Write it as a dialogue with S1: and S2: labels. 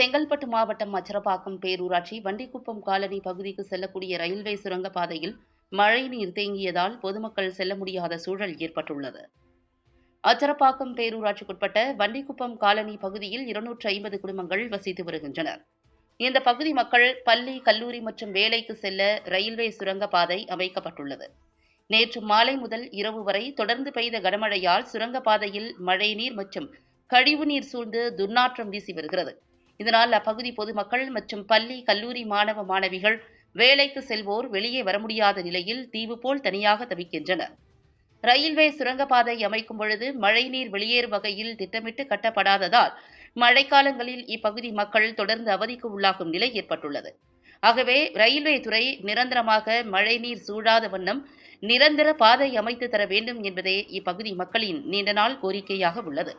S1: செங்கல்பட்டு மாவட்டம் அச்சரப்பாக்கம் பேரூராட்சி வண்டிக்குப்பம் காலனி பகுதிக்கு செல்லக்கூடிய ரயில்வே சுரங்கப்பாதையில் பாதையில் மழைநீர் தேங்கியதால் பொதுமக்கள் செல்ல முடியாத சூழல் ஏற்பட்டுள்ளது. அச்சரப்பாக்கம் பேரூராட்சிக்குட்பட்ட வண்டிக்குப்பம் காலனி பகுதியில் இருநூற்று ஐம்பது குடும்பங்கள் வசித்து வருகின்றனர். இந்த பகுதி மக்கள் பள்ளி கல்லூரி மற்றும் வேலைக்கு செல்ல ரயில்வே சுரங்கப்பாதை அமைக்கப்பட்டுள்ளது. நேற்று மாலை முதல் இரவு வரை தொடர்ந்து பெய்த கனமழையால் சுரங்கப்பாதையில் மழைநீர் மற்றும் கழிவுநீர் சூழ்ந்து துர்நாற்றம் வீசி வருகிறது. இதனால் அப்பகுதி பொதுமக்கள் மற்றும் பள்ளி கல்லூரி மாணவ மாணவிகள் வேலைக்கு செல்வோர் வெளியே வர முடியாத நிலையில் தீவு போல் தனியாக தவிக்கின்றனர். ரயில்வே சுரங்கப்பாதை அமைக்கும் பொழுது மழைநீர் வெளியேறும் வகையில் திட்டமிட்டு கட்டப்படாததால் மழைக்காலங்களில் இப்பகுதி மக்கள் தொடர்ந்து அவதிக்கு உள்ளாகும் நிலை ஏற்பட்டுள்ளது. ஆகவே ரயில்வே துறை நிரந்தரமாக மழைநீர் சூழாத வண்ணம் நிரந்தர பாதை அமைத்து தர வேண்டும் என்பதே இப்பகுதி மக்களின் நீண்ட நாள் கோரிக்கையாக உள்ளது.